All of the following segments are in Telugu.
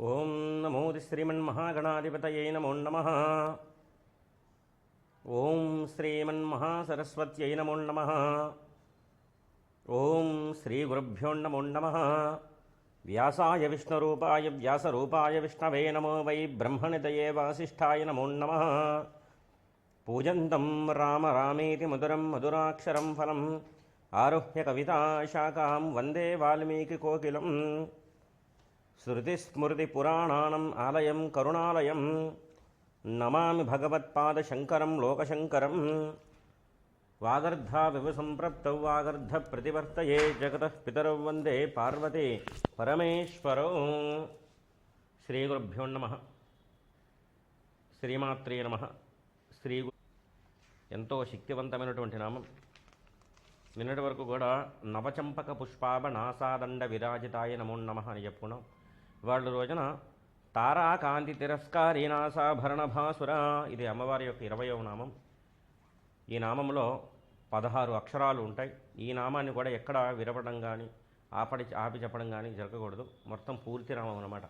ఓం నమో శ్రీమన్మహాగణాధిపతయే నమో నమ. ఓం శ్రీమన్మహాసరస్వత్యై నమో నమ. ఓం శ్రీ గురుభ్యోన్నమో నమ. వ్యాసాయ విష్ణురూపాయ వ్యాసరూపాయ విష్ణవే నమో వై బ్రహ్మణితయే వాసిష్ఠాయ నమో నమ. పూజంతం రామ రామేతి మధురం మధురాక్షరం ఫలం. ఆరుహ్య కవితాశాఖాం వందే వాల్మీకి కోకిలం. శృతిస్మృతిపురాణానం ఆలయం కరుణాలయం నమామి భగవత్పాదశంకరం లోకశంకరం వాగర్ధావివ సంప్రప్తౌ వాగర్ధ ప్రతివర్తయే జగత పితరౌ వందే పార్వతే పరమేశ్వరౌ శ్రీగురుభ్యో నమ శ్రీమాత్రే నమ శ్రీ ఎంతో శక్తివంతమైనటువంటి నామం. నిన్నటి వరకు కూడా నవచంపక పుష్పాభ నాసాదండ విరాజితాయ నమో నమ అని చెప్పుకున్నాం. వాళ్ళు రోజున తారా కాంతి తిరస్కారి భాసుర ఇది అమ్మవారి యొక్క ఇరవయవ నామం. ఈ నామంలో పదహారు అక్షరాలు ఉంటాయి. ఈ నామాన్ని కూడా ఎక్కడ విరవడం కానీ ఆపడి ఆపి చెప్పడం కానీ జరగకూడదు. మొత్తం పూర్తి నామం అన్నమాట.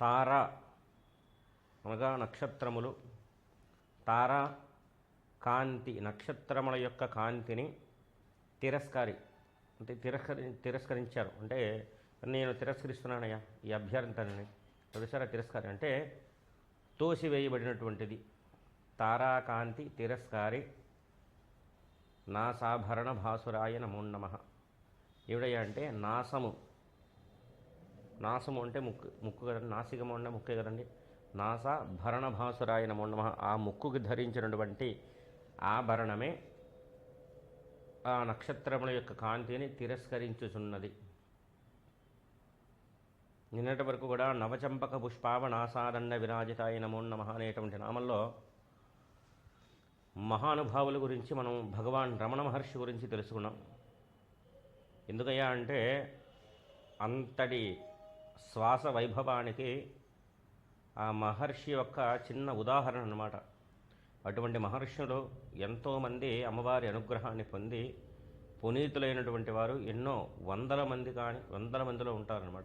తార అనగా నక్షత్రములు. తార కాంతి నక్షత్రముల యొక్క కాంతిని తిరస్కారి అంటే తిరస్కరి తిరస్కరించారు. అంటే నేను తిరస్కరిస్తున్నానయ్యా ఈ అభ్యర్థనని తొలిసారి తిరస్కారం అంటే తోసివేయబడినటువంటిది తారాకాంతి తిరస్కారి నాసాభరణ భాసురాయ నమో నమ. అంటే నాసము. నాసము అంటే ముక్కు ముక్కు కదండి. నాసికము అంటే ముక్కే కదండి. నాస భరణ భాసురాయ నమో. ఆ ముక్కుకి ధరించినటువంటి ఆభరణమే ఆ నక్షత్రముల యొక్క కాంతిని తిరస్కరించుచున్నది. నిన్నటి వరకు కూడా నవచంపక పుష్పావ నాసాదండ విరాజితాయ నమో నమ అనేటువంటి నామంలో మహానుభావుల గురించి మనం భగవాన్ రమణ మహర్షి గురించి తెలుసుకున్నాం. ఎందుకయ్యా అంటే అంతటి శ్వాస వైభవానికి ఆ మహర్షి యొక్క చిన్న ఉదాహరణ అనమాట అటువంటి మహర్షులు ఎంతోమంది అమ్మవారి అనుగ్రహాన్ని పొంది పునీతులైనటువంటి వారు ఎన్నో వందల మంది కానీ వందల మందిలో ఉంటారనమాట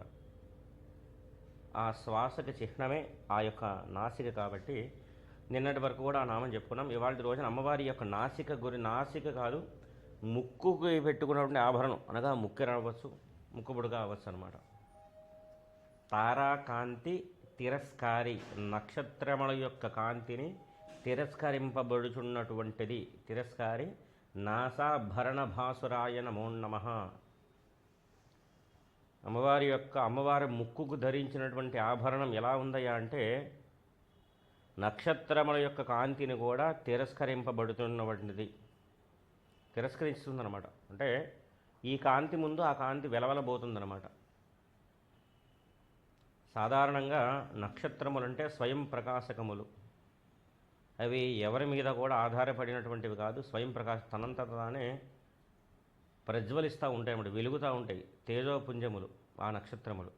ఆ శ్వాసకి చిహ్నమే ఆ యొక్క నాసిక కాబట్టి నిన్నటి వరకు కూడా ఆ నామం చెప్పుకున్నాం. ఇవాళ రోజున అమ్మవారి యొక్క నాసిక గురి నాసిక కాదు ముక్కుకి పెట్టుకున్నటువంటి ఆభరణం. అనగా ముక్కు అవ్వచ్చు ముక్కుబుడుగా అవ్వచ్చు అనమాట తారాకాంతి తిరస్కారి నక్షత్రముల యొక్క కాంతిని తిరస్కరింపబడుచున్నటువంటిది. తిరస్కారి నాసాభరణ భాసురాయ నమో నమ. అమ్మవారి యొక్క అమ్మవారి ముక్కుకు ధరించినటువంటి ఆభరణం ఎలా ఉందయ్యా అంటే నక్షత్రముల యొక్క కాంతిని కూడా తిరస్కరింపబడుతున్నటువంటిది. తిరస్కరిస్తుందన్నమాట. అంటే ఈ కాంతి ముందు ఆ కాంతి వెలవలబోతుందన్నమాట. సాధారణంగా నక్షత్రములు అంటే స్వయం ప్రకాశకములు. అవి ఎవరి మీద కూడా ఆధారపడినటువంటివి కాదు స్వయం ప్రకాశ తనంతట తానే ప్రజ్వలిస్తూ ఉంటాయి వెలుగుతూ ఉంటాయి. తేజోపుంజములు ఆ నక్షత్రములు.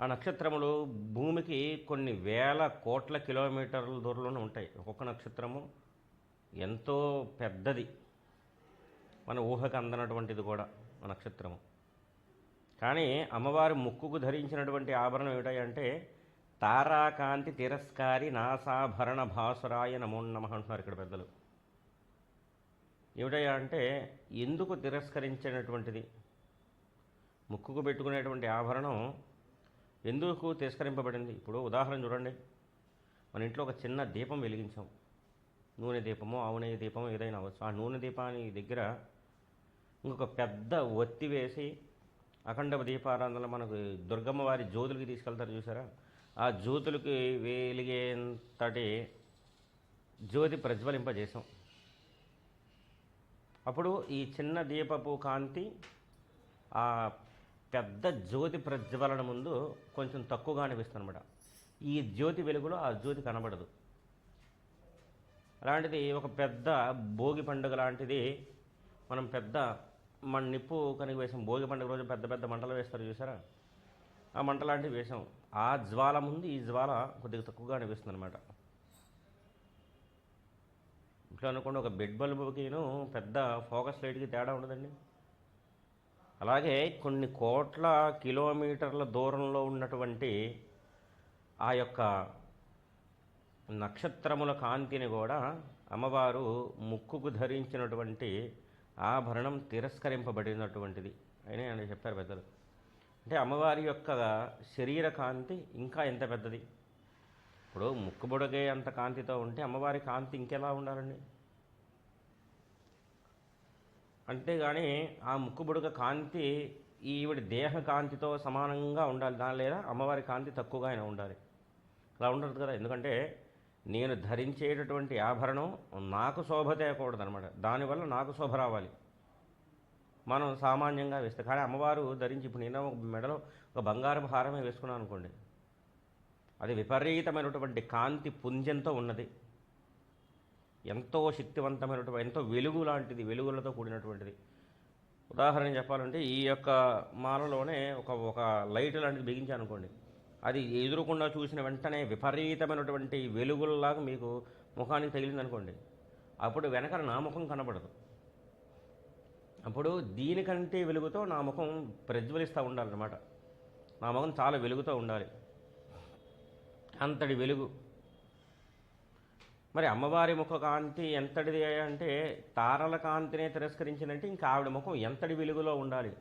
ఆ నక్షత్రములు భూమికి కొన్ని వేల కోట్ల కిలోమీటర్ల దూరంలోనే ఉంటాయి. ఒక్కొక్క నక్షత్రము ఎంతో పెద్దది. మన ఊహకు అందనటువంటిది కూడా ఆ నక్షత్రము. కానీ అమ్మవారి ముక్కుకు ధరించినటువంటి ఆభరణం ఏమిటంటే తారాకాంతి తిరస్కారి నాసాభరణ భాసురాయ నమో నమ అంటున్నారు ఇక్కడ పెద్దలు. ఏమిటయ్యా అంటే ఎందుకు తిరస్కరించినటువంటిది? ముక్కుకు పెట్టుకునేటువంటి ఆభరణం ఎందుకు తిరస్కరింపబడింది? ఇప్పుడు ఉదాహరణ చూడండి. మన ఇంట్లో ఒక చిన్న దీపం వెలిగించాం. నూనె దీపమో ఆవునే దీపమో ఏదైనా అవ్వచ్చు. ఆ నూనె దీపాన్ని దగ్గర ఇంకొక పెద్ద ఒత్తి వేసి అఖండ దీపారాధనలో మనకు దుర్గమ్మ వారి జ్యోతులకి తీసుకెళ్తారు చూసారా? ఆ జ్యోతులకి వెలిగేంతటి జ్యోతి ప్రజ్వలింపజేసాం అప్పుడు ఈ చిన్న దీపపు కాంతి ఆ పెద్ద జ్యోతి ప్రజ్వలన ముందు కొంచెం తక్కువగా అనిపిస్తుంది అనమాట ఈ జ్యోతి వెలుగులో ఆ జ్యోతి కనబడదు. అలాంటిది ఒక పెద్ద భోగి పండుగ లాంటిది మనం పెద్ద మన నిప్పు కనుక వేసాం భోగి పండుగ రోజు పెద్ద పెద్ద మంటలు వేస్తారు చూసారా? ఆ మంట లాంటివి వేసాం. ఆ జ్వాల ముందు ఈ జ్వాల కొద్దిగా తక్కువగా అనిపిస్తుంది అనమాట ఇట్లా అనుకోండి ఒక బెడ్ బల్బుకిను పెద్ద ఫోకస్ లైట్కి తేడా ఉండదండి. అలాగే కొన్ని కోట్ల కిలోమీటర్ల దూరంలో ఉన్నటువంటి ఆ యొక్క నక్షత్రముల కాంతిని కూడా అమ్మవారు ముక్కుకు ధరించినటువంటి ఆభరణం తిరస్కరింపబడినటువంటిది. అని ఆయన చెప్పారు పెద్దలు. అంటే అమ్మవారి యొక్క శరీర కాంతి ఇంకా ఎంత పెద్దది? ఇప్పుడు ముక్కుబుడగే అంత కాంతితో ఉంటే అమ్మవారి కాంతి ఇంకెలా ఉండాలండి? అంతేగాని ఆ ముక్కుబుడక కాంతి ఈవిడ దేహ కాంతితో సమానంగా ఉండాలి. దాని లేదా అమ్మవారి కాంతి తక్కువగా అయినా ఉండాలి. అలా ఉండదు కదా. ఎందుకంటే నేను ధరించేటటువంటి ఆభరణం నాకు శోభ తేయకూడదనమాట దానివల్ల నాకు శోభ రావాలి. మనం సామాన్యంగా వేస్తే కానీ అమ్మవారు ధరించి ఇప్పుడు నేను ఒక మెడలో ఒక బంగారపు హారమే వేసుకున్నాను అనుకోండి. అది విపరీతమైనటువంటి కాంతి పుంజంతో ఉన్నది. ఎంతో శక్తివంతమైనటువంటి ఎంతో వెలుగు లాంటిది వెలుగులతో కూడినటువంటిది. ఉదాహరణ చెప్పాలంటే ఈ యొక్క మాలలోనే ఒక ఒక లైట్ లాంటిది బిగించాను అనుకోండి అది ఎదురుకుండా చూసిన వెంటనే విపరీతమైనటువంటి వెలుగుల్లాగా మీకు ముఖానికి తగిలింది అనుకోండి అప్పుడు వెనక నా ముఖం కనబడదు. అప్పుడు దీనికంటే వెలుగుతో నా ముఖం ప్రజ్వలిస్తూ ఉండాలన్నమాట. నా ముఖం చాలా వెలుగుతో ఉండాలి. అంతటి వెలుగు. మరి అమ్మవారి ముఖ కాంతి ఎంతటిది అంటే తారల కాంతినే తిరస్కరించిందంటే ఇంకా ఆవిడ ముఖం ఎంతటి వెలుగులో ఉండాలి?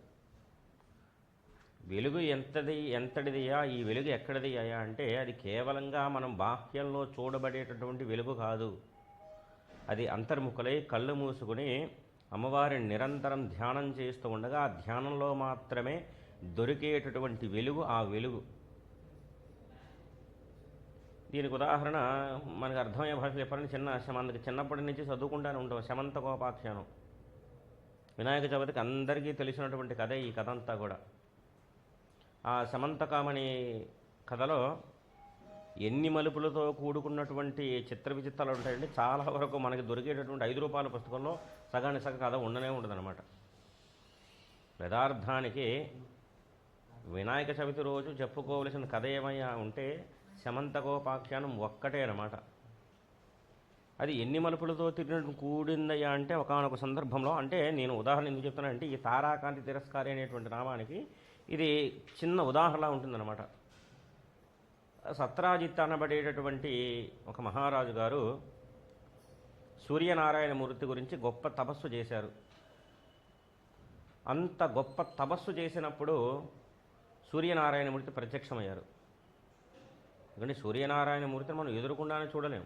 వెలుగు ఎంతది ఎంతటిదియా ఈ వెలుగు ఎక్కడిది అయ్యా? అంటే అది కేవలంగా మనం బాహ్యంలో చూడబడేటటువంటి వెలుగు కాదు. అది అంతర్ముఖలై కళ్ళు మూసుకుని అమ్మవారిని నిరంతరం ధ్యానం చేస్తూ ఉండగా ఆ ధ్యానంలో మాత్రమే దొరికేటటువంటి వెలుగు ఆ వెలుగు. దీనికి ఉదాహరణ మనకు అర్థమయ్యే భాష చెప్పాలని చిన్న మనకి చిన్నప్పటి నుంచి చదువుకుంటానే ఉంటాం శమంత గోపాఖ్యానం వినాయక చవితికి అందరికీ తెలిసినటువంటి కథ ఈ కథ అంతా కూడా. ఆ సమంతకామణి కథలో ఎన్ని మలుపులతో కూడుకున్నటువంటి చిత్ర విచిత్రాలు ఉంటాయండి చాలా వరకు మనకి దొరికేటటువంటి ఐదు రూపాయల పుస్తకంలో సగాని సగ కథ ఉండనే ఉండదన్నమాట. యథార్థానికి వినాయక చవితి రోజు చెప్పుకోవలసిన కథ ఏమయ్యా ఉంటే శమంతకోపాఖ్యానం ఒక్కటే అనమాట అది ఎన్ని మలుపులతో తిరిగినట్టు కూడిందయ్యా అంటే ఒకనొక సందర్భంలో అంటే నేను ఉదాహరణ ఎందుకు చెప్తున్నానంటే ఈ తారాకాంతి తిరస్కారి అనేటువంటి నామానికి ఇది చిన్న ఉదాహరణ ఉంటుందన్నమాట. సత్రాజిత్ అనబడేటటువంటి ఒక మహారాజు గారు సూర్యనారాయణ మూర్తి గురించి గొప్ప తపస్సు చేశారు. అంత గొప్ప తపస్సు చేసినప్పుడు సూర్యనారాయణ మూర్తి ప్రత్యక్షమయ్యారు. ఎందుకంటే సూర్యనారాయణ మూర్తిని మనం ఎదురుకుండానే చూడలేము.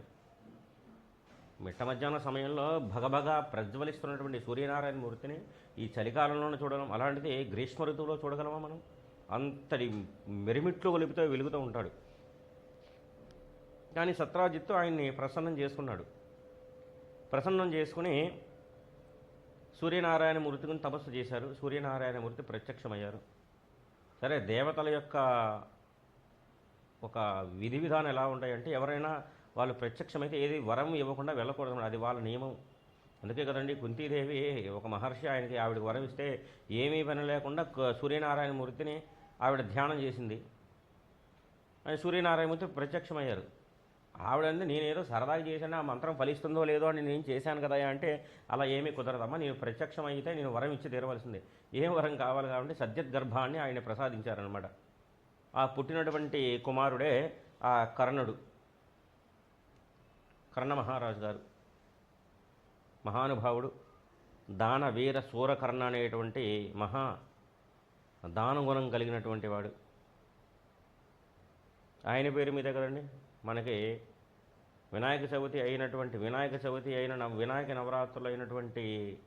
మిట్ట మధ్యాహ్న సమయంలో భగభగ ప్రజ్వలిస్తున్నటువంటి సూర్యనారాయణ మూర్తిని ఈ చలికాలంలోనే చూడగలం అలాంటిది గ్రీష్మ ఋతువులో చూడగలమా మనం? అంతటి మెరిమిట్లు ఒలిపితో వెలుగుతూ ఉంటాడు. కానీ సత్రాజిత్తు ఆయన్ని ప్రసన్నం చేసుకున్నాడు. ప్రసన్నం చేసుకుని సూర్యనారాయణ మూర్తిని తపస్సు చేశారు. సూర్యనారాయణ మూర్తి ప్రత్యక్షమయ్యారు. సరే దేవతల యొక్క ఒక విధి విధానం ఎలా ఉంటాయంటే ఎవరైనా వాళ్ళు ప్రత్యక్షమైతే ఏది వరం ఇవ్వకుండా వెళ్ళకూడదు అది వాళ్ళ నియమం. అందుకే కదండి కుంతీదేవి ఒక మహర్షి ఆయనకి ఆవిడకి వరం ఇస్తే ఏమీ పని లేకుండా సూర్యనారాయణ మూర్తిని ఆవిడ ధ్యానం చేసింది. ఆయన సూర్యనారాయణ మూర్తి ప్రత్యక్షమయ్యారు. ఆవిడంటే నేనేదో సరదాగా చేశాను ఆ మంత్రం ఫలిస్తుందో లేదో అని నేను చేశాను కదా అంటే అలా ఏమీ కుదరదమ్మా నేను ప్రత్యక్షం అయితే నేను వరం ఇచ్చి తీరవలసిందే. ఏం వరం కావాలి కాబట్టి సద్యద్గర్భాన్ని ఆయన ప్రసాదించారనమాట ఆ పుట్టినటువంటి కుమారుడే ఆ కర్ణుడు. కర్ణ మహారాజు గారు. మహానుభావుడు. దాన వీర సూరకర్ణ అనేటువంటి మహా దానగుణం కలిగినటువంటి వాడు. ఆయన పేరు మీద కదండి మనకి వినాయక చవితి అయినటువంటి వినాయక చవితి అయిన నవ- వినాయక నవరాత్రులు అయినటువంటి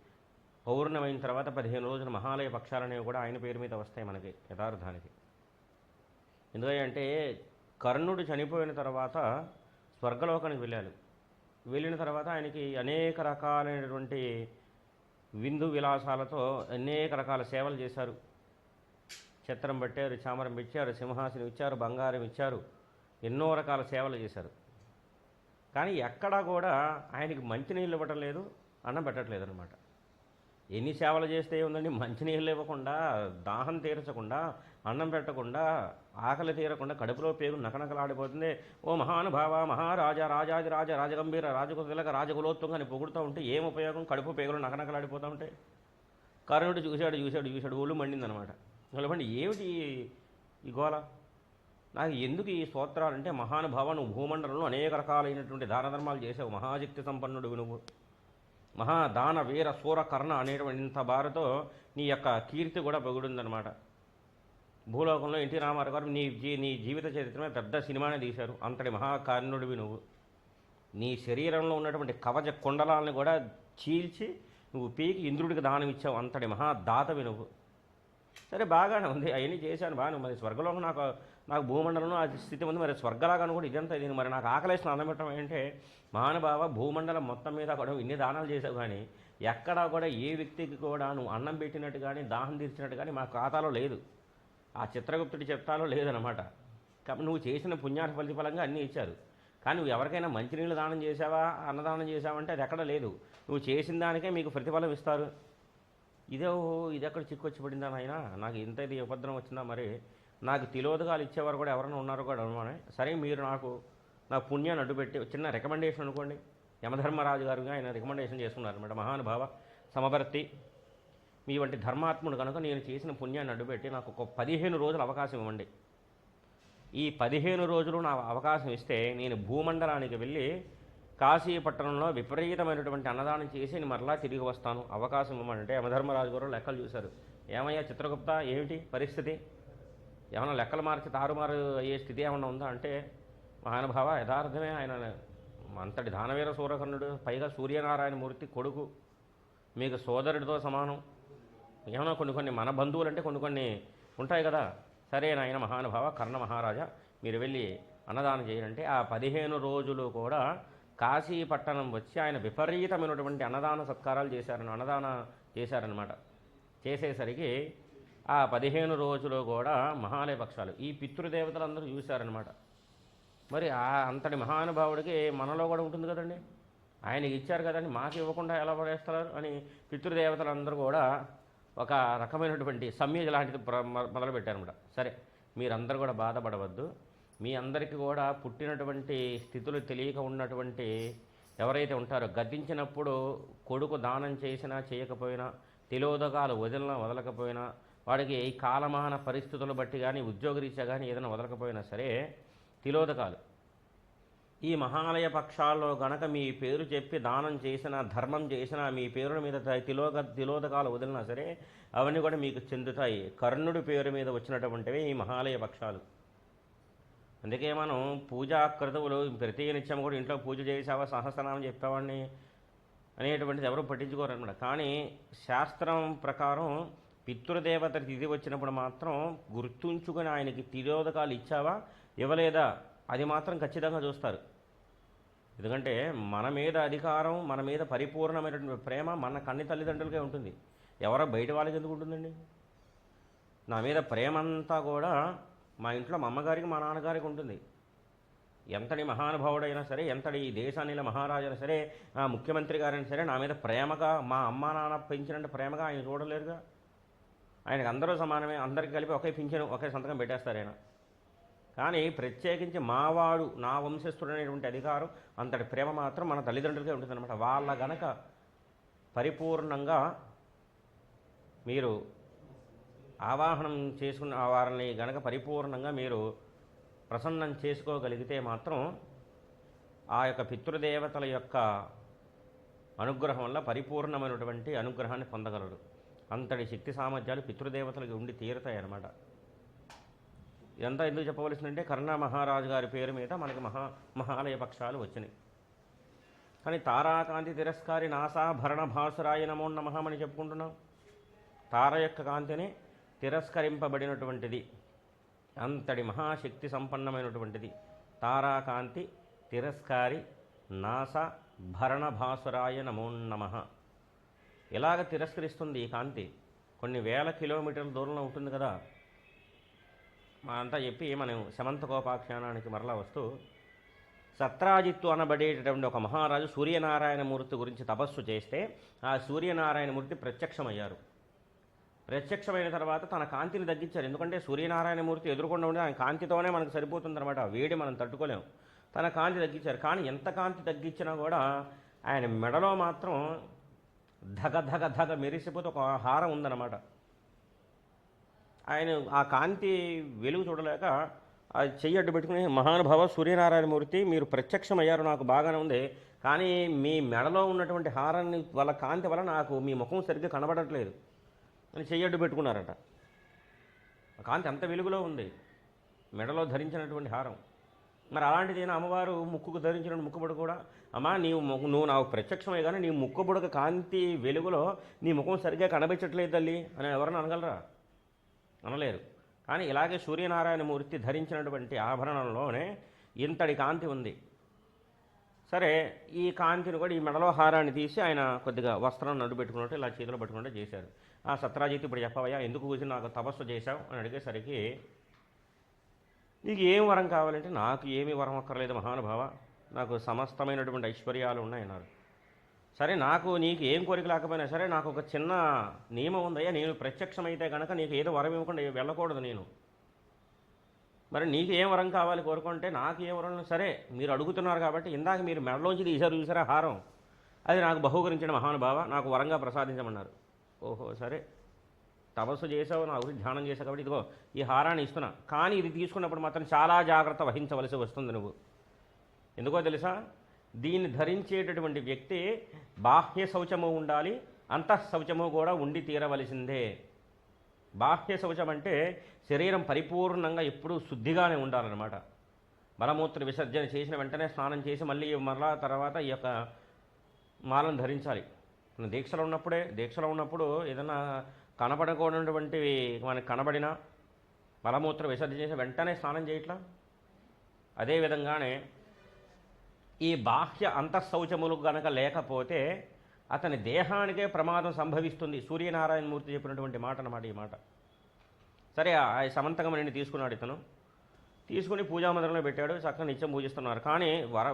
పౌర్ణమైన తర్వాత పదిహేను రోజుల మహాలయ పక్షాలనేవి కూడా ఆయన పేరు మీద వస్తాయి మనకి యథార్థానికి. ఎందుకంటే కర్ణుడు చనిపోయిన తర్వాత స్వర్గలోకానికి వెళ్ళాడు. వెళ్ళిన తర్వాత ఆయనకి అనేక రకాలైనటువంటి విందు విలాసాలతో అనేక రకాల సేవలు చేశారు. ఛత్రం పెట్టారు చామరం ఇచ్చారు సింహాసనం ఇచ్చారు బంగారం ఇచ్చారు ఎన్నో రకాల సేవలు చేశారు. కానీ ఎక్కడా కూడా ఆయనకి మంచినీళ్ళు ఇవ్వటం లేదు అన్నం పెట్టట్లేదు అనమాట ఎన్ని సేవలు చేస్తే ఉందండి మంచినీళ్ళు ఇవ్వకుండా దాహం తీర్చకుండా అన్నం పెట్టకుండా ఆకలి తీరకుండా కడుపులో పేగు నకనకలాడిపోతుంది. ఓ మహానుభావ మహారాజా రాజాది రాజ రాజగంభీర రాజకులక రాజకులోత్తుంగా అని పొగుడుతూ ఉంటే ఏం ఉపయోగం? కడుపు పేగులు నకనకలాడిపోతూ ఉంటాయి కరుణుడు చూశాడు చూశాడు చూశాడు ఒళ్ళు మండిందనమాట. ఒళ్ళు ఏమిటి ఈ- గోళ నాకు ఎందుకు ఈ స్తోత్రాలంటే మహానుభావ నువ్వు భూమండలంలో అనేక రకాలైనటువంటి దాన ధర్మాలు చేసావు మహాశక్తి సంపన్నుడు నువ్వు. మహాదాన వీర సూర కర్ణ అనేటువంటి ఇంత భారతో నీ యొక్క కీర్తి కూడా పొగుడుందనమాట భూలోకంలో ఎన్టీ రామారావు గారు నీ జీ నీ జీవిత చరిత్రమే పెద్ద సినిమానే తీశారు. అంతటి మహాకారుణుడివి నువ్వు. నీ శరీరంలో ఉన్నటువంటి కవచ కుండలాలను కూడా చీల్చి నువ్వు పీకి ఇంద్రుడికి దానం ఇచ్చావు అంతటి మహాదాతవి నువ్వు. సరే బాగానే ఉంది. అవన్నీ చేశాను. బాగానే మరి స్వర్గలోకం నాకు నాకు భూమండలంలో ఆ స్థితి ఉంది. మరి స్వర్గలాగాను కూడా ఇదంతా ఇది. మరి నాకు ఆకలేసిన అన్నం ఏంటంటే మహానుభావ భూమండలం మొత్తం మీద కూడా ఇన్ని దానాలు చేసావు కానీ ఎక్కడా కూడా ఏ వ్యక్తికి కూడా నువ్వు అన్నం పెట్టినట్టు కానీ దాహం తీర్చినట్టు కానీ మా ఖాతాలో లేదు. ఆ చిత్రగుప్తుడి చెప్తాలో లేదనమాట కాబట్టి నువ్వు చేసిన పుణ్యానికి ప్రతిఫలంగా అన్నీ ఇచ్చారు. కానీ నువ్వు ఎవరికైనా మంచినీళ్ళు దానం చేసావా అన్నదానం చేసావంటే అది ఎక్కడ లేదు. నువ్వు చేసిన దానికే మీకు ప్రతిఫలం ఇస్తారు. ఇదే ఇది ఎక్కడ చిక్కొచ్చి పడిందా నాయన? నాకు ఇంత ఇది ఉపద్రవం వచ్చిందా మరి? నాకు తిలోదకాలు ఇచ్చేవారు కూడా ఎవరైనా ఉన్నారో కూడా అనుమానే సరే మీరు నాకు నా పుణ్యాన్ని అడ్డుపెట్టి చిన్న రికమెండేషన్ అనుకోండి. యమధర్మరాజు గారుగా ఆయన రికమెండేషన్ చేసుకున్నారు అనమాట మహానుభావ సమభర్తి మీ వంటి ధర్మాత్ముడు కనుక నేను చేసిన పుణ్యాన్ని అడ్డుపెట్టి నాకు ఒక పదిహేను రోజులు అవకాశం ఇవ్వండి. ఈ పదిహేను రోజులు నా అవకాశం ఇస్తే నేను భూమండలానికి వెళ్ళి కాశీ పట్టణంలో విపరీతమైనటువంటి అన్నదానం చేసి నేను మరలా తిరిగి వస్తాను. అవకాశం ఇవ్వమంటే యమధర్మరాజు గారు లెక్కలు చూశారు. ఏమయ్యా చిత్రగుప్త ఏమిటి పరిస్థితి? ఏమైనా లెక్కలు మార్చి తారుమారు అయ్యే స్థితి ఏమన్నా ఉందా? అంటే మహానుభావ యథార్థమే ఆయన అంతటి దానవీర సూరకర్ణుడు పైగా సూర్యనారాయణ మూర్తి కొడుకు మీకు సోదరుడితో సమానం. ఏమైనా కొన్ని కొన్ని మన బంధువులు అంటే కొన్ని కొన్ని ఉంటాయి కదా. సరే నాయన మహానుభావ కర్ణ మహారాజా మీరు వెళ్ళి అన్నదానం చేయాలంటే ఆ పదిహేను రోజులు కూడా కాశీ పట్టణం వచ్చి ఆయన విపరీతమైనటువంటి అన్నదాన సత్కారాలు చేశారని అన్నదాన చేశారనమాట చేసేసరికి ఆ పదిహేను రోజులు కూడా మహాలయ పక్షాలు ఈ పితృదేవతలందరూ చూశారనమాట మరి ఆ అంతటి మహానుభావుడికి మనలో కూడా ఉంటుంది కదండి. ఆయనకి ఇచ్చారు కదండి మాకు ఇవ్వకుండా ఎలా పడేస్తారు అని పితృదేవతలందరూ కూడా ఒక రకమైనటువంటి సమ్యజ లాంటిది మొదలుపెట్టారనమాట సరే మీరందరూ కూడా బాధపడవద్దు. మీ అందరికీ కూడా పుట్టినటువంటి స్థితులు తెలియక ఉన్నటువంటి ఎవరైతే ఉంటారో గద్దించినప్పుడు కొడుకు దానం చేసినా చేయకపోయినా తిలోదకాలు వదిలినా వదలకపోయినా వాడికి ఈ కాలమాన పరిస్థితులు బట్టి కానీ ఉద్యోగరీత్యా కానీ ఏదైనా వదలకపోయినా సరే తిలోదకాలు. ఈ మహాలయ పక్షాల్లో గనక మీ పేరు చెప్పి దానం చేసినా ధర్మం చేసినా మీ పేరుల మీద తిలోక తిలోదకాలు వదిలినా సరే అవన్నీ కూడా మీకు చెందుతాయి. కర్ణుడి పేరు మీద వచ్చినటువంటివి ఈ మహాలయ పక్షాలు. అందుకే మనం పూజా క్రతువులు ప్రతి నిత్యం కూడా ఇంట్లో పూజ చేసావా సహస్రనామం చెప్పేవాడిని అనేటువంటిది ఎవరు పట్టించుకోరు అనమాట కానీ శాస్త్రం ప్రకారం పితృదేవత తిథి వచ్చినప్పుడు మాత్రం గుర్తుంచుకొని ఆయనకి తిరోధకాలు ఇచ్చావా? ఇవ్వలేదా? అది మాత్రం ఖచ్చితంగా చూస్తారు. ఎందుకంటే మన మీద అధికారం మన మీద పరిపూర్ణమైనటువంటి ప్రేమ మన కన్ని తల్లిదండ్రులకే ఉంటుంది. ఎవరో బయట వాళ్ళకి ఎందుకు ఉంటుందండి? నా మీద ప్రేమ అంతా కూడా మా ఇంట్లో మా అమ్మగారికి మా నాన్నగారికి ఉంటుంది. ఎంతటి మహానుభావుడైనా సరే ఎంతటి ఈ మహారాజైనా సరే ముఖ్యమంత్రి గారైనా సరే నా మీద ప్రేమగా మా అమ్మ నాన్న పెంచినంత ప్రేమగా ఆయన చూడలేరుగా. ఆయనకు అందరూ సమానమే అందరికి కలిపి ఒకే పింఛను ఒకే సంతకం పెట్టేస్తారు ఆయన. కానీ ప్రత్యేకించి మావాడు నా వంశస్థుడు అనేటువంటి అధికారం అంతటి ప్రేమ మాత్రం మన తల్లిదండ్రులకే ఉంటుందన్నమాట. వాళ్ళ గనక పరిపూర్ణంగా మీరు ఆవాహనం చేసుకున్న వారిని గనక పరిపూర్ణంగా మీరు ప్రసన్నం చేసుకోగలిగితే మాత్రం ఆ యొక్క పితృదేవతల యొక్క అనుగ్రహం వల్ల పరిపూర్ణమైనటువంటి అనుగ్రహాన్ని పొందగలడు అంతటి శక్తి సామర్థ్యాలు పితృదేవతలకి ఉండి తీరుతాయి అన్నమాట ఇదంతా ఎందుకు చెప్పవలసిందంటే కర్ణ మహారాజు గారి పేరు మీద మనకి మహా మహాలయ పక్షాలు వచ్చినాయి. కానీ తారాకాంతి తిరస్కారి నాసాభరణ భాసురాయ నమో నమహమని అని చెప్పుకుంటున్నాం. తార యొక్క కాంతిని తిరస్కరింపబడినటువంటిది అంతటి మహాశక్తి సంపన్నమైనటువంటిది తారాకాంతి తిరస్కారి నాస భరణ భాసురాయ నమో నమః. ఇలాగ తిరస్కరిస్తుంది ఈ కాంతి. కొన్ని వేల కిలోమీటర్ల దూరంలో ఉంటుంది కదా. మా అంతా చెప్పి మనం శమంతకోపాఖ్యానానికి మరలా వస్తూ సత్రాజిత్తు అనబడేటటువంటి ఒక మహారాజు సూర్యనారాయణమూర్తి గురించి తపస్సు చేస్తే ఆ సూర్యనారాయణమూర్తి ప్రత్యక్షమయ్యారు. ప్రత్యక్షమైన తర్వాత తన కాంతిని తగ్గించారు. ఎందుకంటే సూర్యనారాయణమూర్తి ఎదురుకుండా ఉండి ఆయన కాంతితోనే మనకు సరిపోతుందన్నమాట. అనమాట వేడి మనం తట్టుకోలేము తన కాంతి తగ్గించారు. కానీ ఎంత కాంతి తగ్గించినా కూడా ఆయన మెడలో మాత్రం ధగ ధగ ధగ మెరిసిపోతే ఒక హారం ఉందన్నమాట. ఆయన ఆ కాంతి వెలుగు చూడలేక ఆ చెయ్యి అడ్డు పెట్టుకుని మహానుభావ సూర్యనారాయణమూర్తి మీరు ప్రత్యక్షమయ్యారు నాకు బాగానే ఉంది. కానీ మీ మెడలో ఉన్నటువంటి హారాన్ని వాళ్ళ కాంతి వల్ల నాకు మీ ముఖం సరిగ్గా కనబడట్లేదు. అని చెయ్యి అడ్డు పెట్టుకున్నారట. కాంతి అంత వెలుగులో ఉంది. మెడలో ధరించినటువంటి హారం. మరి అలాంటిదైనా అమ్మవారు ముక్కుకు ధరించిన ముక్కుబుడ కూడా? అమ్మా నీవు నువ్వు నాకు ప్రత్యక్షమే కానీ నీ ముక్కుబుడక కాంతి వెలుగులో నీ ముఖం సరిగ్గా కనిపించట్లేదు తల్లి అని ఎవరైనా అనగలరా? అనలేరు. కానీ ఇలాగే సూర్యనారాయణ మూర్తి ధరించినటువంటి ఆభరణంలోనే ఇంతటి కాంతి ఉంది. సరే ఈ కాంతిని కూడా ఈ మెడలో హారాన్ని తీసి ఆయన కొద్దిగా వస్త్రం నడు పెట్టుకున్నట్టు ఇలా చేతిలో పెట్టుకున్నట్టు చేశారు. ఆ సత్రాజిత్ ఇప్పుడు చెప్పవయ్యా ఎందుకు కూర్చుని నాకు తపస్సు చేశావు? అని అడిగేసరికి నీకు ఏం వరం కావాలంటే నాకు ఏమీ వరం అక్కర్లేదు మహానుభావ. నాకు సమస్తమైనటువంటి ఐశ్వర్యాలు ఉన్నాయన్నారు. సరే నాకు నీకు ఏం కోరిక లేకపోయినా సరే నాకు ఒక చిన్న నియమం ఉందయ్యా. నేను ప్రత్యక్షమైతే కనుక నీకు ఏదో వరం ఇవ్వకుండా వెళ్ళకూడదు నేను. మరి నీకు ఏం వరం కావాలి కోరుకుంటే నాకు ఏ వరం సరే మీరు అడుగుతున్నారు కాబట్టి ఇందాక మీరు మెడలోంచి తీశారు చూసారా హారం. అది నాకు బహుకరించిన మహానుభావ. నాకు వరంగా ప్రసాదించమన్నారు. ఓహో సరే. తపస్సు చేసావు నా గురించి ధ్యానం చేసావు కాబట్టి ఇదిగో ఈ హారాన్ని ఇస్తున్నా. కానీ ఇది తీసుకున్నప్పుడు మాత్రం చాలా జాగ్రత్త వహించవలసి వస్తుంది నువ్వు. ఎందుకో తెలుసా? దీన్ని ధరించేటటువంటి వ్యక్తి బాహ్య శౌచము ఉండాలి అంతః శౌచము కూడా ఉండి తీరవలసిందే. బాహ్య శౌచం అంటే శరీరం పరిపూర్ణంగా ఎప్పుడూ శుద్ధిగానే ఉండాలన్నమాట. మలమూత్ర విసర్జన చేసిన వెంటనే స్నానం చేసి మళ్ళీ మరలా తర్వాత ఈ యొక్క మాలను ధరించాలి. దీక్షలో ఉన్నప్పుడే దీక్షలో ఉన్నప్పుడు ఏదైనా కనపడకూడనటువంటివి మనకి కనబడినా మలమూత్ర విసర్జన చేసి వెంటనే స్నానం చేయట్లా? అదేవిధంగానే ఈ బాహ్య అంతఃశౌచములు గనక లేకపోతే అతని దేహానికే ప్రమాదం సంభవిస్తుంది. సూర్యనారాయణమూర్తి చెప్పినటువంటి మాట అన్నమాట ఈ మాట. సరే ఆ నేను తీసుకున్నాడు ఇతను. తీసుకుని పూజామందిరంలో పెట్టాడు చక్కగా నిత్యం పూజిస్తున్నారు. కానీ వర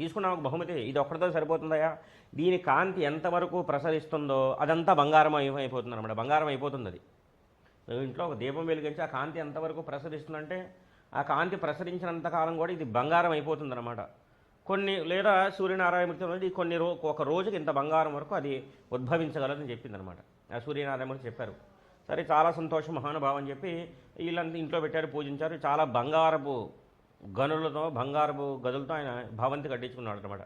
తీసుకున్న ఒక బహుమతి ఇది ఒక్కటితో సరిపోతుందయా దీని కాంతి ఎంతవరకు ప్రసరిస్తుందో అదంతా బంగారం అయిపోతుంది అనమాట బంగారం అయిపోతుంది అది. ఇంట్లో ఒక దీపం వెలిగించి ఆ కాంతి ఎంతవరకు ప్రసరిస్తుందంటే ఆ కాంతి ప్రసరించినంత కాలం కూడా ఇది బంగారం అయిపోతుంది అనమాట కొన్ని లేదా సూర్యనారాయణమూర్తి అనేది కొన్ని రో ఒక రోజుకి ఇంత బంగారం వరకు అది ఉద్భవించగలదని చెప్పింది అనమాట ఆ సూర్యనారాయణమూర్తి చెప్పారు. సరే చాలా సంతోషం మహానుభావం అని చెప్పి వీళ్ళంతా ఇంట్లో పెట్టారు పూజించారు. చాలా బంగారపు గనులతో బంగారపు గదులతో ఆయన భవంతి కట్టించుకున్నాడు అనమాట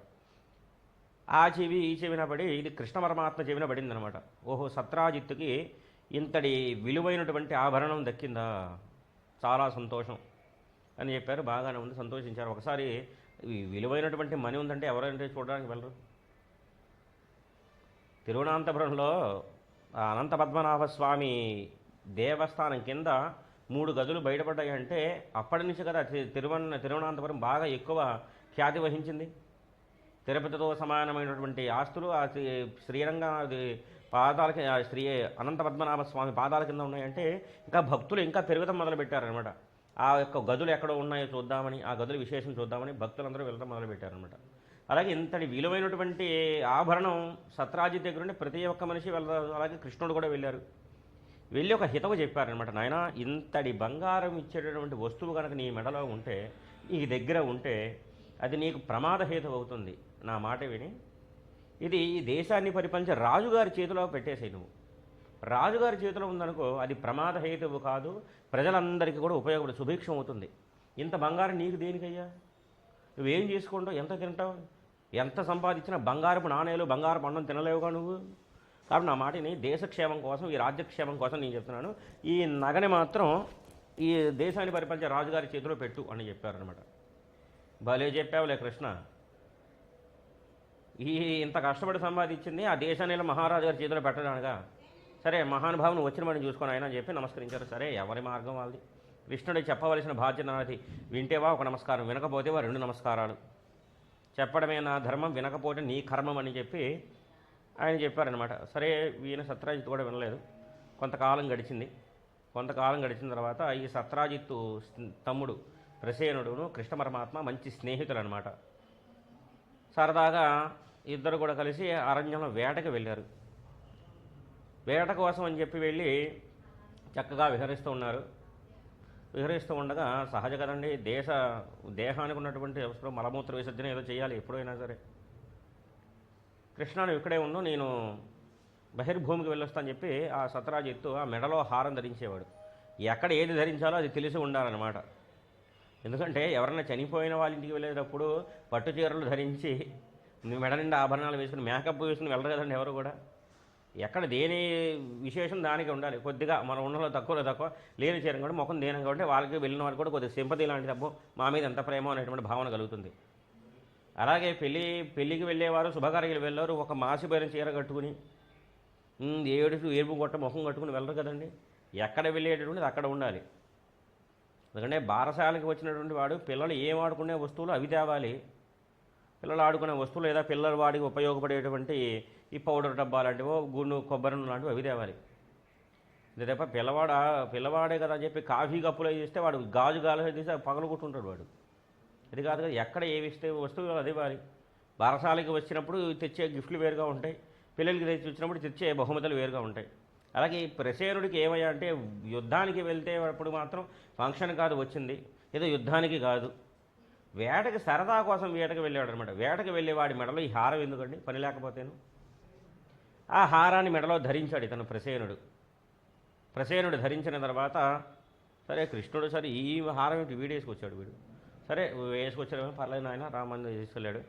ఆ చెవి ఈ చెవిన పడి ఇది కృష్ణ పరమాత్మ చెవిన పడింది అనమాట ఓహో సత్రాజిత్తుకి ఇంతటి విలువైనటువంటి ఆభరణం దక్కిందా? చాలా సంతోషం అని చెప్పారు. బాగానే ఉంది సంతోషించారు. ఒకసారి విలువైనటువంటి మనీ ఉందంటే ఎవరంటే చూడడానికి వెళ్ళరు. తిరువనంతపురంలో అనంత పద్మనాభ స్వామి దేవస్థానం కింద మూడు గదులు బయటపడ్డాయి అంటే అప్పటి నుంచి కదా తిరువన తిరువనంతపురం బాగా ఎక్కువ ఖ్యాతి వహించింది. తిరుపతితో సమానమైనటువంటి ఆస్తులు ఆ శ్రీరంగ అది పాదాలకి ఆ శ్రీ అనంత పద్మనాభ స్వామి పాదాల కింద ఉన్నాయంటే ఇంకా భక్తులు ఇంకా పెరగడం మొదలుపెట్టారనమాట ఆ యొక్క గదులు ఎక్కడో ఉన్నాయో చూద్దామని ఆ గదుల విశేషం చూద్దామని భక్తులందరూ వెళ్ళడం మొదలుపెట్టారనమాట అలాగే ఇంతటి విలువైనటువంటి ఆభరణం సత్రాజిత్ దగ్గర ఉండి ప్రతి ఒక్క మనిషి వెళ్ళారు అలాగే కృష్ణుడు కూడా వెళ్ళారు. వెళ్ళి ఒక హితవు చెప్పారనమాట నాయన ఇంతటి బంగారం ఇచ్చేటటువంటి వస్తువు కనుక నీ మెడలో ఉంటే నీ దగ్గర ఉంటే అది నీకు ప్రమాదహేతు అవుతుంది. నా మాట విని ఇది ఈ దేశాన్ని పరిపాలించే రాజుగారి చేతిలో పెట్టేసేయి నువ్వు. రాజుగారి చేతిలో ఉందనుకో అది ప్రమాదహేతువు కాదు ప్రజలందరికీ కూడా ఉపయోగపడు సుభిక్షం అవుతుంది. ఇంత బంగారం నీకు దేనికయ్యా? నువ్వేం చేసుకుంటావు? ఎంత తింటావు? ఎంత సంపాదించినా బంగారపు నాణేలు బంగారపు అన్నం తినలేవుగా నువ్వు? కాబట్టి నా మాటని దేశక్షేమం కోసం ఈ రాజ్యక్షేమం కోసం నేను చెప్తున్నాను. ఈ నగని మాత్రం ఈ దేశాన్ని పరిపాలించే రాజుగారి చేతిలో పెట్టు అని చెప్పారనమాట భలే చెప్పావులే కృష్ణ. ఈ ఇంత కష్టపడి సంపాదించింది ఆ దేశాన్ని మహారాజు గారి చేతిలో పెట్టడానిగా సరే మహానుభావుని వచ్చిన మనం చూసుకొని ఆయన అని చెప్పి నమస్కరించారు. సరే ఎవరి మార్గం వాళ్ళది? కృష్ణుడు చెప్పవలసిన బాధ్యత నాది. వింటేవా ఒక నమస్కారం వినకపోతేవా రెండు నమస్కారాలు. చెప్పడమే నా ధర్మం వినకపోతే నీ కర్మం అని చెప్పి ఆయన చెప్పారనమాట సరే ఈయన సత్రాజిత్ కూడా వినలేదు. కొంతకాలం గడిచింది. కొంతకాలం గడిచిన తర్వాత ఈ సత్రాజిత్తు తమ్ముడు ప్రసేనుడును కృష్ణ పరమాత్మ మంచి స్నేహితులు అనమాట సరదాగా ఇద్దరు కూడా కలిసి అరణ్యంలో వేటకి వెళ్ళారు. వేట కోసం అని చెప్పి వెళ్ళి చక్కగా విహరిస్తూ ఉన్నారు. విహరిస్తూ ఉండగా సహజ కదండి దేశ దేహానికి ఉన్నటువంటి అవసరం మలమూత్ర విసర్జన ఏదో చేయాలి ఎప్పుడైనా సరే. కృష్ణాను ఇక్కడే ఉండు నేను బహిర్భూమికి వెళ్ళొస్తాను చెప్పి ఆ సత్రాజిత్తు ఆ మెడలో హారం ధరించేవాడు. ఎక్కడ ఏది ధరించాలో అది తెలిసి ఉండాలన్నమాట. ఎందుకంటే ఎవరైనా చనిపోయిన వాళ్ళ ఇంటికి వెళ్ళేటప్పుడు పట్టు చీరలు ధరించి మెడ నిండా ఆభరణాలు వేసుకుని మేకప్ వేసుకుని వెళ్ళరు కదండి ఎవరు కూడా. ఎక్కడ దేని విశేషం దానికి ఉండాలి. కొద్దిగా మన ఉన్నలో తక్కువలో తక్కువ లేని చేయడం కూడా ముఖం దేనం కాబట్టి వాళ్ళకి వెళ్ళిన వాళ్ళకి కూడా కొద్దిగా సింపతి లాంటి తప్పు మా మీద ఎంత ప్రేమ అనేటువంటి భావన కలుగుతుంది. అలాగే పెళ్ళి పెళ్ళికి వెళ్ళేవారు శుభకార్యాలు వెళ్ళారు ఒక మాసిపోయిన చీర కట్టుకుని ఏడు ఏడుపు ఏడుపు కొట్ట ముఖం కట్టుకుని వెళ్ళరు కదండి. ఎక్కడ వెళ్ళేటటువంటిది అక్కడ ఉండాలి. ఎందుకంటే బారసాలకి వచ్చినటువంటి వాడు పిల్లలు ఏం ఆడుకునే వస్తువులు అవి తేవాలి. పిల్లలు ఆడుకునే వస్తువులు లేదా పిల్లల వాడికి ఉపయోగపడేటువంటి ఈ పౌడర్ డబ్బా లాంటివో గుండు కొబ్బరి నూనె లాంటివి అవి తేవాలి. తప్ప పిల్లవాడ పిల్లవాడే కదా అని చెప్పి కాఫీ కప్పులో చేస్తే వాడు గాజు గాలి తీసి పగలు కొట్టుంటాడు వాడు. ఇది కాదు కదా ఎక్కడ ఏవి ఇస్తే వస్తువు అది వారి బారసాలకి వచ్చినప్పుడు తెచ్చే గిఫ్ట్లు వేరుగా ఉంటాయి. పిల్లలకి తెచ్చి వచ్చినప్పుడు తెచ్చే బహుమతులు వేరుగా ఉంటాయి. అలాగే ఈ ప్రసేనుడికి ఏమయ్యా అంటే యుద్ధానికి వెళ్తే అప్పుడు మాత్రం ఫంక్షన్ కాదు వచ్చింది. ఏదో యుద్ధానికి కాదు. వేటకి సరదా కోసం వేటకి వెళ్ళాడు అనమాట వేటకి వెళ్ళేవాడి మెడలో ఈ హారం ఎందుకండి? పని లేకపోతేను. ఆ హారాన్ని మెడలో ధరించాడు ఇతను ప్రసేనుడు. ప్రసేనుడు ధరించిన తర్వాత సరే కృష్ణుడు సరే ఈ హారం ఏంటి? వీడు వేసుకొచ్చాడు వీడు. సరే వేసుకొచ్చాడు పర్లేదు ఆయన రామని తీసుకెళ్ళాడు.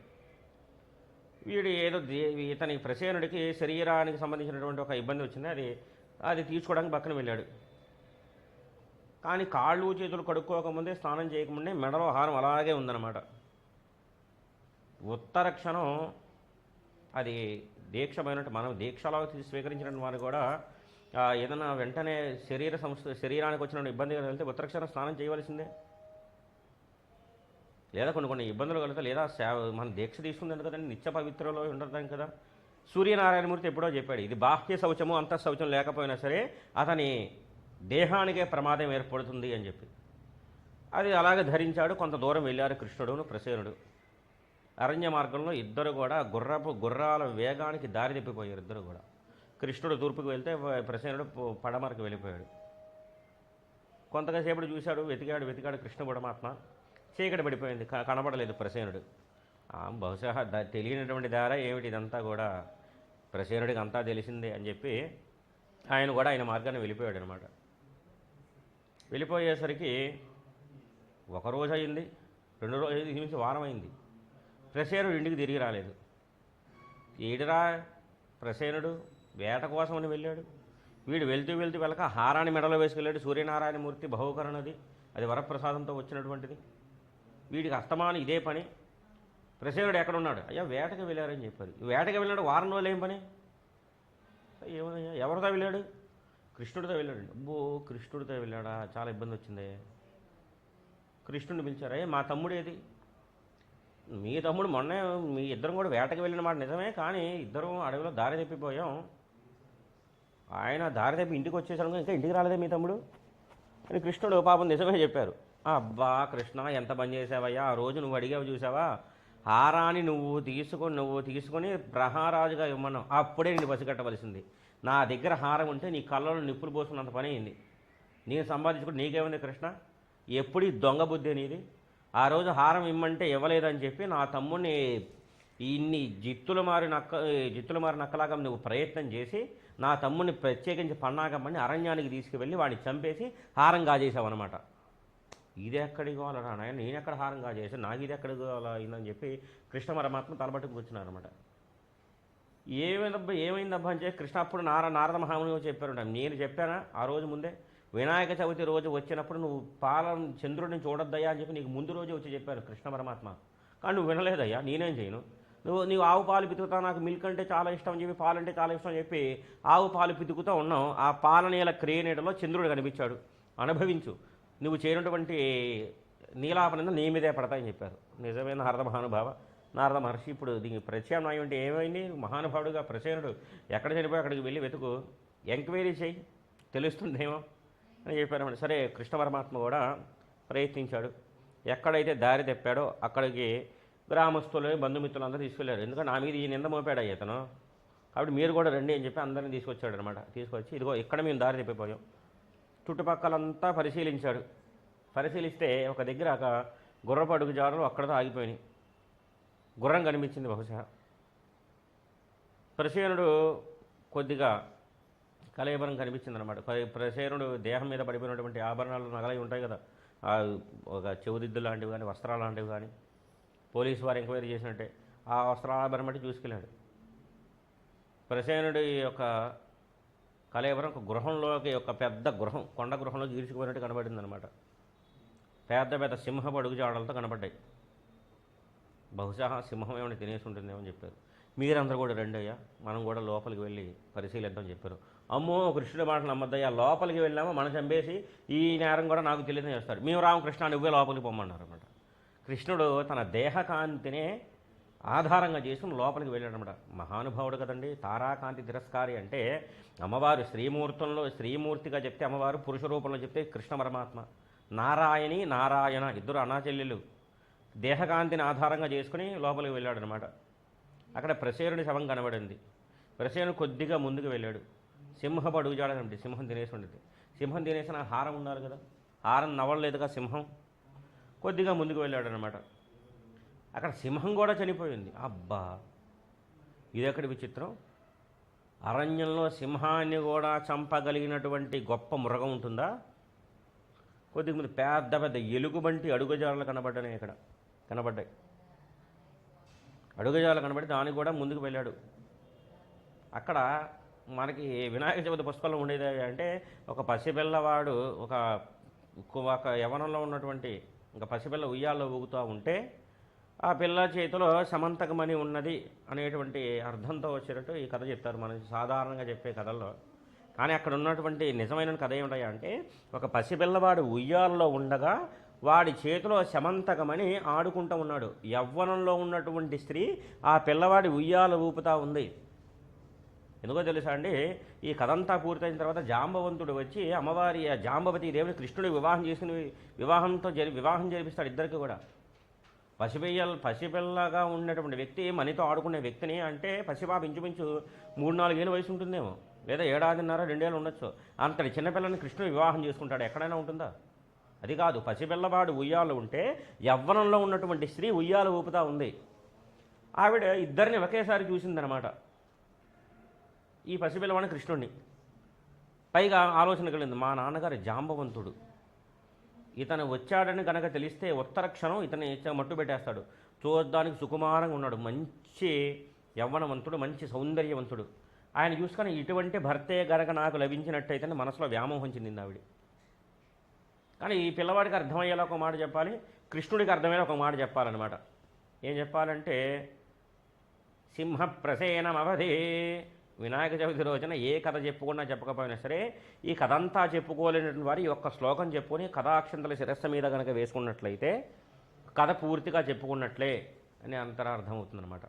వీడు ఏదో ఇతని ప్రసేనుడికి శరీరానికి సంబంధించినటువంటి ఒక ఇబ్బంది వచ్చింది. అది అది తీసుకోవడానికి పక్కన వెళ్ళాడు. కానీ కాళ్ళు చేతులు కడుక్కోకముందే స్నానం చేయకముందే మెడలో హారం అలాగే ఉందన్నమాట. ఉత్తర క్షణం అది దీక్షమైనట్టు మనం దీక్షలో స్వీకరించిన వారు కూడా ఏదైనా వెంటనే శరీర సంస్థ శరీరానికి వచ్చిన ఇబ్బంది కలిగితే ఉత్తరక్షణ స్నానం చేయవలసిందే. లేదా కొన్ని కొన్ని ఇబ్బందులు కలిగితే లేదా సేవ మన దీక్ష తీసుకుంది కదండి నిత్య పవిత్రలో ఉండటం కదా. సూర్యనారాయణమూర్తి ఎప్పుడో చెప్పాడు ఇది బాహ్య శౌచము అంత శౌచం లేకపోయినా సరే అతని దేహానికే ప్రమాదం ఏర్పడుతుంది అని చెప్పి. అది అలాగే ధరించాడు కొంత దూరం వెళ్ళారు కృష్ణుడును ప్రసేనుడు. అరణ్య మార్గంలో ఇద్దరు కూడా గుర్రపు గుర్రాల వేగానికి దారి తప్పిపోయారు ఇద్దరు కూడా. కృష్ణుడు తూర్పుకు వెళ్తే ప్రసేనుడు పడమరకు వెళ్ళిపోయాడు. కొంతగా చూశాడు వెతికాడు వెతికాడు కృష్ణ పరమాత్మ. చీకటి పడిపోయింది క- కనబడలేదు ప్రసేనుడు. బహుశా ద- తెలియనటువంటి దార ఏమిటి ఇదంతా కూడా? ప్రసేనుడికి అంతా తెలిసిందే అని చెప్పి ఆయన కూడా ఆయన మార్గాన్ని వెళ్ళిపోయాడు అనమాట వెళ్ళిపోయేసరికి ఒక రోజు అయింది రెండు రోజు అయింది నుంచి వారం అయింది. ప్రసేనుడు ఇంటికి తిరిగి రాలేదు. ఏడిరా ప్రసేనుడు? వేట కోసమని వెళ్ళాడు. వీడు వెళ్తూ వెళ్తూ వెళ్ళక హారాన్ని మెడలో వేసుకెళ్ళాడు. సూర్యనారాయణమూర్తి బహుకరణది. అది వరప్రసాదంతో వచ్చినటువంటిది. వీడికి అస్తమానం ఇదే పని. ప్రసేనుడు ఎక్కడున్నాడు? అయ్యా వేటకి వెళ్ళారని చెప్పారు. వేటకి వెళ్ళాడు వారం రోజులు ఏం పని? ఏమయ్యా ఎవరితో వెళ్ళాడు? కృష్ణుడితో వెళ్ళాడు. అబ్బో కృష్ణుడితో వెళ్ళాడా? చాలా ఇబ్బంది వచ్చింది. కృష్ణుడిని పిలిచారా. అయ్యా మా తమ్ముడేది? మీ తమ్ముడు మొన్నే మీ ఇద్దరం కూడా వేటకి వెళ్ళిన మాట నిజమే కానీ ఇద్దరం అడవిలో దారి తప్పిపోయాం. ఆయన దారి తప్పి ఇంటికి వచ్చేసాను ఇంకా ఇంటికి రాలేదే మీ తమ్ముడు? అని కృష్ణుడు పాపం నిజమే చెప్పారు. అబ్బా కృష్ణ ఎంత పని చేసావయ్యా ఆ రోజు నువ్వు అడిగావు చూసావా? హారాన్ని నువ్వు తీసుకొని నువ్వు తీసుకొని ప్రహారాజుగా ఇవ్వమన్నావు అప్పుడే నేను పసిగట్టవలసింది నా దగ్గర హారం ఉంటే నీ కళ్ళలో నిప్పులు పోసుకున్నంత పని అయింది. నేను సంపాదించుకుంటే నీకేముంది కృష్ణ? ఎప్పుడు దొంగ బుద్ధి నీది? ఆ రోజు హారం ఇమ్మంటే ఇవ్వలేదని చెప్పి నా తమ్ముడిని ఇన్ని జిత్తులు మారి నక్క జిత్తులు మారి నక్కలాగా నువ్వు ప్రయత్నం చేసి నా తమ్ముడిని ప్రత్యేకించి పన్నాగమ్మని అరణ్యానికి తీసుకువెళ్ళి వాడిని చంపేసి హారం కాజేసావన్నమాట ఇది ఎక్కడికి కావాలరా నాయన? నేను ఎక్కడ హారం కాజేసాను నాకు ఇది ఎక్కడికి కావాలా అయిందని చెప్పి కృష్ణ పరమాత్మ తలబట్టుకు కూర్చున్నారన్నమాట. ఏమైందబ్బా? ఏమైందబ్బా అని చెప్పి కృష్ణ అప్పుడు నార నారద మహాముని చెప్పారు. నేను చెప్పానా? ఆ రోజు ముందే? వినాయక చవితి రోజు వచ్చినప్పుడు నువ్వు పాలన చంద్రుడిని చూడొద్దయ్యా అని చెప్పి నీకు ముందు రోజు వచ్చి చెప్పారు కృష్ణ పరమాత్మ. కానీ నువ్వు వినలేదయ్యా నేనేం చేయను. నువ్వు నీవు ఆవు పాలు పితుకుతా నాకు మిల్క్ అంటే చాలా ఇష్టం అని చెప్పి పాలు అంటే చాలా ఇష్టం అని చెప్పి ఆవు పాలు పితుకుతూ ఉన్నావు. ఆ పాలనీల క్రియనీడలో చంద్రుడు కనిపించాడు. అనుభవించు. నువ్వు చేయనటువంటి నీలాపనంద నీ మీదే పడతాయని చెప్పారు. నిజమైన నారద మహానుభావ. నారద మహర్షి ఇప్పుడు దీనికి ప్రత్యామ్నాయం అంటే ఏమైంది? మహానుభావుడుగా ప్రసేనుడు ఎక్కడ చనిపోయి అక్కడికి వెళ్ళి వెతుకు? ఎంక్వైరీ చేయి. తెలుస్తుందేమో? అని చెప్పారు సరే కృష్ణ పరమాత్మ కూడా ప్రయత్నించాడు. ఎక్కడైతే దారి తెప్పాడో అక్కడికి గ్రామస్తులు బంధుమిత్రులందరూ తీసుకెళ్ళారు ఎందుకంటే నా మీద ఈ నింద మోపాడు అయ్యతను కాబట్టి మీరు కూడా రండి అని చెప్పి అందరిని తీసుకొచ్చాడు అనమాట తీసుకొచ్చి ఇదిగో ఇక్కడ మేము దారి తెప్పిపోయాం. చుట్టుపక్కలంతా పరిశీలించాడు. పరిశీలిస్తే ఒక దగ్గర ఒక గుర్రపు అడుగు జాడలు అక్కడతో ఆగిపోయినాయి. గుర్రం కనిపించింది బహుశా. పరిశీలనుడు కొద్దిగా కలయబరం కనిపించిందనమాట అనమాట ప్రసేనుడు దేహం మీద పడిపోయినటువంటి ఆభరణాలు నగలై ఉంటాయి కదా. ఆ ఒక చెవుదిద్దు లాంటివి కానీ వస్త్రాలు లాంటివి కానీ పోలీసు వారు ఎంక్వైరీ చేసినట్టే ఆ వస్త్రాభరణం బట్టి చూసుకెళ్ళాడు. ప్రసేనుడి యొక్క కలయబరం ఒక గృహంలోకి ఒక పెద్ద గృహం కొండ గృహంలోకి ఈడ్చుకుపోయినట్టు కనబడింది అనమాట పెద్ద పెద్ద సింహపు అడుగు జాడలతో కనబడ్డాయి బహుశా సింహం ఏమైనా తినేసి ఉంటుందేమో చెప్పారు. మీరందరూ కూడా రండి అయ్యా మనం కూడా లోపలికి వెళ్ళి పరిశీలిద్దామని చెప్పారు. అమ్మో కృష్ణుడు మాట నమ్మద్దయ్యా లోపలికి వెళ్ళామో? మనం చంపేసి ఈ నేరం కూడా నాకు తెలియదు చేస్తాడు. మేము రామకృష్ణ నువ్వే లోపలికి పొమ్మన్నారు అనమాట కృష్ణుడు తన దేహకాంతినే ఆధారంగా చేసుకుని లోపలికి వెళ్ళాడనమాట మహానుభావుడు కదండి తారాకాంతి తిరస్కారి అంటే అమ్మవారు శ్రీమూర్తంలో శ్రీమూర్తిగా చెప్తే అమ్మవారు పురుష రూపంలో చెప్తే కృష్ణ పరమాత్మ. నారాయణి నారాయణ ఇద్దరు అనాచెల్లెలు దేహకాంతిని ఆధారంగా చేసుకుని లోపలికి వెళ్ళాడనమాట అక్కడ ప్రసేరుని శవం కనబడింది. ప్రసేను కొద్దిగా ముందుకు వెళ్ళాడు. సింహపు అడుగు జాడనండి సింహం తినేసి ఉండేది. సింహం తినేసిన హారం ఉన్నారు కదా హారం నవ్వలేదుగా సింహం. కొద్దిగా ముందుకు వెళ్ళాడు అనమాట అక్కడ సింహం కూడా చనిపోయింది. అబ్బా! ఇది విచిత్రం? అరణ్యంలో సింహాన్ని కూడా చంపగలిగినటువంటి గొప్ప మృగం ఉంటుందా? కొద్దిగా ముందు పెద్ద పెద్ద ఎలుగుబంటి అడుగుజాడలు కనబడ్డాయి ఇక్కడ కనబడ్డాయి. అడుగుజాడలు కనబడి దానికి కూడా ముందుకు వెళ్ళాడు. అక్కడ మనకి వినాయక చవితి పుస్తకంలో ఉండేది అంటే ఒక పసిపిల్లవాడు ఒక ఒక యవనంలో ఉన్నటువంటి ఒక పసిపిల్ల ఉయ్యాల్లో ఊగుతూ ఉంటే ఆ పిల్ల చేతిలో సమంతకమని ఉన్నది అనేటువంటి అర్థంతో వచ్చినట్టు ఈ కథ చెప్తారు. మనం సాధారణంగా చెప్పే కథల్లో. కానీ అక్కడ ఉన్నటువంటి నిజమైన కథ ఏమిటయ్యా అంటే ఒక పసిపిల్లవాడు ఉయ్యాలలో ఉండగా వాడి చేతిలో సమంతకమని ఆడుకుంటూ ఉన్నాడు. యవ్వనంలో ఉన్నటువంటి స్త్రీ ఆ పిల్లవాడి ఉయ్యాల ఊపుతా ఉంది. ఎందుకో తెలుసా అండి? ఈ కథంతా పూర్తయిన తర్వాత జాంబవంతుడు వచ్చి అమ్మవారి జాంబవతి దేవుని కృష్ణుడు వివాహం చేసుకుని వివాహంతో జరి వివాహం జరిపిస్తాడు ఇద్దరికి కూడా. పసిపిల్ల పసిపిల్లగా ఉన్నటువంటి వ్యక్తి మనతో ఆడుకునే వ్యక్తిని అంటే పసిపాప ఇంచుమించు మూడు నాలుగేళ్ళ వయసు ఉంటుందేమో. లేదా ఏడాదిన్నర రెండేళ్ళు ఉండొచ్చు. అంతటి చిన్నపిల్లని కృష్ణుడు వివాహం చేసుకుంటాడు. ఎక్కడైనా ఉంటుందా? అది కాదు. పసిపిల్లవాడు ఉయ్యాలు ఉంటే యవ్వనంలో ఉన్నటువంటి స్త్రీ ఉయ్యాలు ఊపుతా ఉంది. ఆవిడ ఇద్దరిని ఒకేసారి చూసిందనమాట. ఈ పసిపిల్లవాడిని కృష్ణుడిని పైగా ఆలోచన కలిగింది మా నాన్నగారు జాంబవంతుడు. ఇతను వచ్చాడని కనుక తెలిస్తే ఉత్తర క్షణం ఇతని మట్టు పెట్టేస్తాడు. చూడడానికి సుకుమారంగా ఉన్నాడు. మంచి యవ్వనవంతుడు మంచి సౌందర్యవంతుడు. ఆయన చూసుకొని ఇటువంటి భర్తే గనక నాకు లభించినట్టయితే మనసులో వ్యామోహం చెందింది ఆవిడ. కానీ ఈ పిల్లవాడికి అర్థమయ్యేలా ఒక మాట చెప్పాలి. కృష్ణుడికి అర్థమయ్యేలా ఒక మాట చెప్పాలన్నమాట. ఏం చెప్పాలంటే సింహప్రసేనమవధి వినాయక చవితి రోజున ఏ కథ చెప్పుకున్నా చెప్పకపోయినా సరే ఈ కథ అంతా చెప్పుకోలేనటువంటి వారు ఈ ఒక్క శ్లోకం చెప్పుకొని కథాక్షంతల శిరస్సు మీద కనుక వేసుకున్నట్లయితే కథ పూర్తిగా చెప్పుకున్నట్లే అని అంతరార్థం అవుతుందన్నమాట